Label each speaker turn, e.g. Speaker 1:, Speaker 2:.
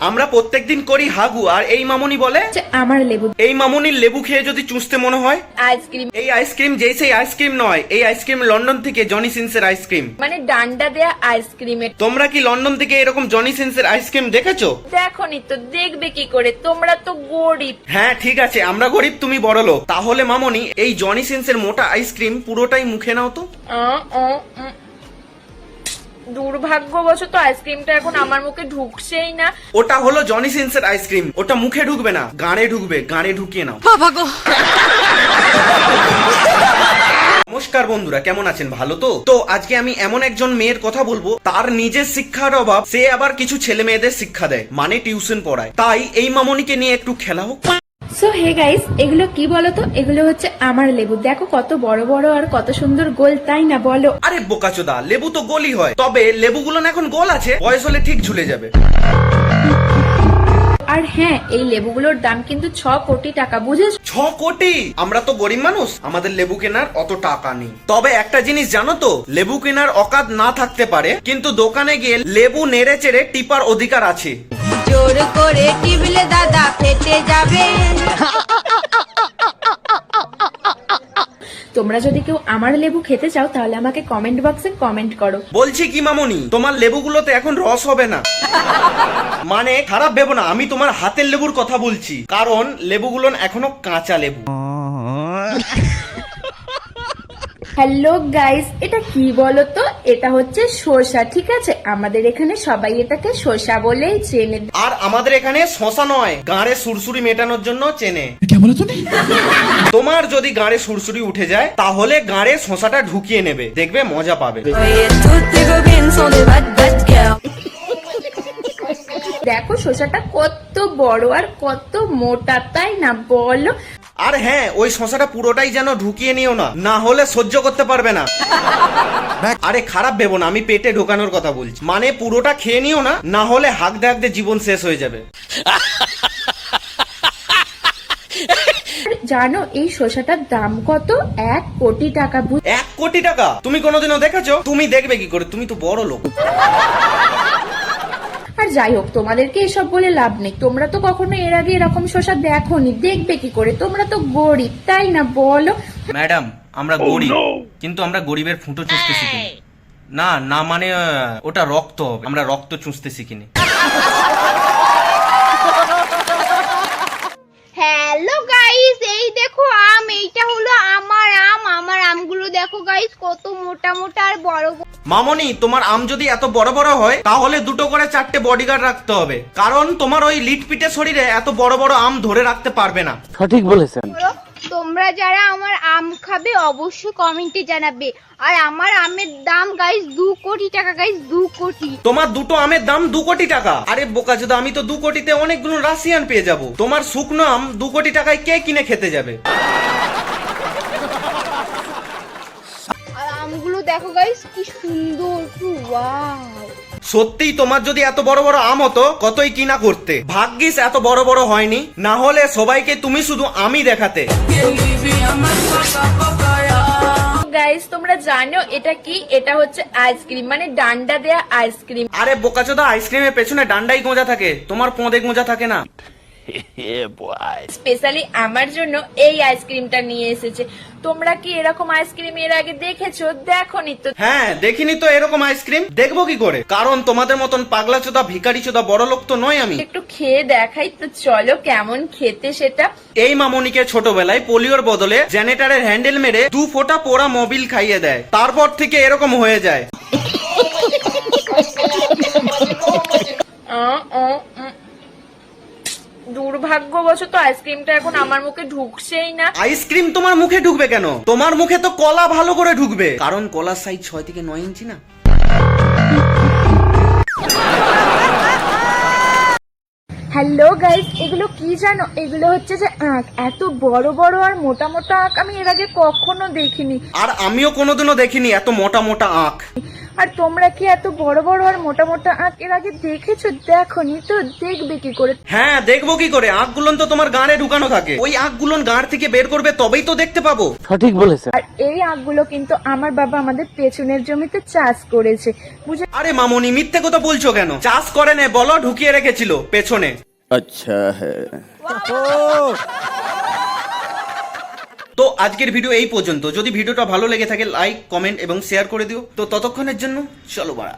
Speaker 1: আমরা প্রত্যেকদিন করি হাগু আর এই মামুনি বলে
Speaker 2: আমার লেবু
Speaker 1: এই মামুনির লেবু খেয়ে যদি চুষতে মনে হয়
Speaker 2: আইসক্রিম।
Speaker 1: এই আইসক্রিম যেই সেই আইসক্রিম নয় এই আইসক্রিম লন্ডন থেকে জনি সিন্সের আইসক্রিম।
Speaker 2: মানে ডান্ডা দেয়া আইসক্রিমের।
Speaker 1: তোমরা কি লন্ডন থেকে এরকম জনি সিন্সের আইসক্রিম দেখেছ?
Speaker 2: দেখনি তো দেখবে কি করে? তোমরা তো গরিব।
Speaker 1: হ্যাঁ ঠিক আছে আমরা গরিব তুমি বড় লোক। তাহলে মামনি এই জনি সিন্সের মোটা আইসক্রিম পুরোটাই মুখে নাও তো।
Speaker 2: দুর্ভাগ্যবশত আইসক্রিমটা এখন আমার মুখে ঢুকছেই না।
Speaker 1: ওটা হলো জনি সিন্সের আইসক্রিম। ওটা মুখে ঢুকবে না গানে ঢুকবে গানে ঢুকিয়ে নাও। নমস্কার বন্ধুরা কেমন আছেন? ভালো তো? তো আজকে আমি এমন একজন মেয়ের কথা বলব তার নিজের শিক্ষার অভাব সে আবার কিছু ছেলে মেয়েদের শিক্ষা দেয় মানে টিউশন পড়ায়। তাই এই মামনিকে নিয়ে একটু খেলা হোক।
Speaker 2: সো হে গাইস এগুলো কি বলো তো এগুলো হচ্ছে আমার লেবু। দেখো কত বড় বড় আর কত সুন্দর গোল তাই না বলো?
Speaker 1: আরে বোকাচোদা লেবু তো গোলই হয়। তবে লেবুগুলো না এখন গোল আছে বয়স হলে ঠিক ঝুলে যাবে।
Speaker 2: আর হ্যাঁ এই লেবুগুলোর দাম কিন্তু ছ কোটি টাকা বুঝেছ?
Speaker 1: ছ কোটি? আমরা তো গরিব মানুষ আমাদের লেবু কেনার অত টাকা নেই। তবে একটা জিনিস জানো তো লেবু কেনার অকাত না থাকতে পারে কিন্তু দোকানে গিয়ে লেবু নেড়ে চেড়ে টিপার অধিকার আছে।
Speaker 3: জোর করে টিপলে দাদা
Speaker 2: যদি কেউ আমার লেবু খেতে চাও, তাহলে আমাকে কমেন্ট বক্সে কমেন্ট করো।
Speaker 1: বলছি কি মামনি, তোমার লেবুগুলোতে এখন রস হবে না। মানে খারাপ ভেবো না, আমি তোমার হাতের লেবুর কথা বলছি। কারণ লেবুগুলো এখনও কাঁচা লেবু।
Speaker 2: হ্যালো গাইস এটা কি বলো তো এটা হচ্ছে শসা ঠিক আছে? আমাদের এখানে সবাই এটাকে শসা বলেই চেনে।
Speaker 1: আর আমাদের এখানে শশা নয় গাঁড়ে সুরসুরি মেটানোর জন্য চেনে। তোমার যদি গাঁড়ে সুরসুরি উঠে যায় তাহলে গাঁড়ে শশাটা ঢুকিয়ে নেবে দেখবে মজা পাবে.
Speaker 2: দেখো শসাটা কত বড় আর কত মোটা তাই না? বলো।
Speaker 1: আর হ্যাঁ ওই শশাটা পুরোটাই যেন ঢুকিয়ে নিও না না হলে সহ্য করতে পারবে না। আরে খারাপ ভেবো না আমি পেটে ঢোকানোর কথা বলছি। মানে পুরোটা খেয়ে নিও না না হলে হাঁকতে হাঁকতে জীবন শেষ হয়ে যাবে।
Speaker 2: জানো এই শসাটার দাম কত? এক কোটি টাকা
Speaker 1: এক কোটি টাকা? তুমি কোনোদিনও দেখেছ? তুমি দেখবে কি করে? তুমি তো বড় লোক।
Speaker 2: যাই হোক তোমাদেরকে এসব বলে লাভ নেই। তোমরা তো কখনো এর আগে এরকম শসা দেখোনি। দেখবে কি করে? তোমরা তো গরিব তাই না বলো?
Speaker 1: ম্যাডাম আমরা গরিব। কিন্তু আমরা গরিবের ফুটো চুষতে শিখিনি। না না মানে ওটা রক্ত হবে। আমরা রক্ত চুষতে শিখিনি।
Speaker 4: হ্যালো গাইস এই দেখো আম এইটা হলো আমার আম। আমার আমগুলো দেখো গাইস কত মোটা মোটা আর বড় বড়।
Speaker 1: মামনি তোমার আম যদি এত বড় বড় হয় তাহলে দুটো করে চারটে বডিগার্ড রাখতে হবে। কারণ তোমার ওই লিটপিটে শরীরে এত বড় বড় আম ধরে রাখতে পারবে না।
Speaker 5: সঠিক বলেছেন।
Speaker 4: তোমরা যারা আমার আম খাবে অবশ্যই কমেন্টে জানাবে। আর আমার আমের দাম গাইস দু কোটি টাকা গাইস দু কোটি।
Speaker 1: তোমার দুটো আমের দাম দু কোটি টাকা। আরে বোকাচোদা আমি তো দু কোটিতে অনেকগুলো রাশিয়ান পেয়ে যাব। তোমার শুকনো আম দু কোটি টাকায় কে কিনে খেতে যাবে?
Speaker 4: দেখো গাইস কি সুন্দর কি
Speaker 1: সত্যিই তোমার যদি এত বড় বড় আম হতো কতই কিনা করতে? ভাগ্যিস এত বড় বড় হয়নি না হলে সবাইকে তুমি শুধু আমি দেখাতে।
Speaker 2: গাইস তোমরা জানো এটা কি? এটা হচ্ছে আইসক্রিম মানে ডান্ডা দেয়া আইসক্রিম
Speaker 1: আরে বোকাচোদা আইসক্রিমের পেছনে ডান্ডাই গোঁজা থাকে তোমার পোঁদে গোঁজা থাকে না।
Speaker 2: স্পেশালি আমার জন্য এই আইসক্রিমটা নিয়ে এসেছে। তোমরা কি এরকম আইসক্রিম এর আগে দেখেছ? দেখোনি তো।
Speaker 1: হ্যাঁ দেখিনি তো এরকম আইসক্রিম দেখব কি করে? কারণ তোমাদের মতন পাগলা চোদা ভিকারি চোদা বড় লোক তো নয় আমি।
Speaker 2: একটু খেয়ে দেখাই তো চলো কেমন খেতে সেটা।
Speaker 1: এই মামনিকে ছোটবেলায় পোলিওর বদলে জেনেটারের হ্যান্ডেল মেরে দু ফোঁটা পোড়া মোবিল খাইয়ে দেয়। তারপর থেকে এরকম হয়ে যায়।
Speaker 2: দুর্ভাগ্যবশত আইসক্রিমটা এখন আমার মুখে ঢুকছেই না।
Speaker 1: আইসক্রিম তোমার মুখে ঢুকবে কেন? তোমার মুখে তো কলা ভালো করে ঢুকবে। কারণ কলার সাইজ ছয় থেকে নয় ইঞ্চি না।
Speaker 2: হ্যালো গাইস এগুলো কি জানো? এগুলো হচ্ছে যে আঁক এত বড় বড় আর মোটা মোটা আঁক আমি এর আগে কখনো দেখিনি।
Speaker 1: আর আমিও কোনোদিনও দেখিনি এত মোটা মোটা আঁখ
Speaker 2: আর তোমরা কি এত বড় বড় আর মোটা মোটা আঁক এর আগে দেখেছ? দেখনি তো দেখবে কি করে?
Speaker 1: হ্যাঁ দেখব কি করে? আঁকগুলোন তো তোমার গাঁড়ে ঢুকানো থাকে। ওই আঁকগুলোন গাঁড় থেকে বের করবে তবেই তো দেখতে পাবো। সঠিক বলেছে।
Speaker 2: আর এই আঁকগুলো কিন্তু আমার বাবা আমাদের পেছনের জমিতে চাষ করেছে। বুঝে
Speaker 1: আরে মামনি মিথ্যে কথা বলছো কেন? চাষ করে নে বলো ঢুকিয়ে রেখেছিল পেছনে।
Speaker 5: আচ্ছা হ্যাঁ।
Speaker 1: তো আজকের ভিডিও এই পর্যন্ত। যদি ভিডিওটা ভালো লেগে থাকে লাইক কমেন্ট এবং শেয়ার করে দিও। তো ততক্ষণের জন্য, চলো বাড়া।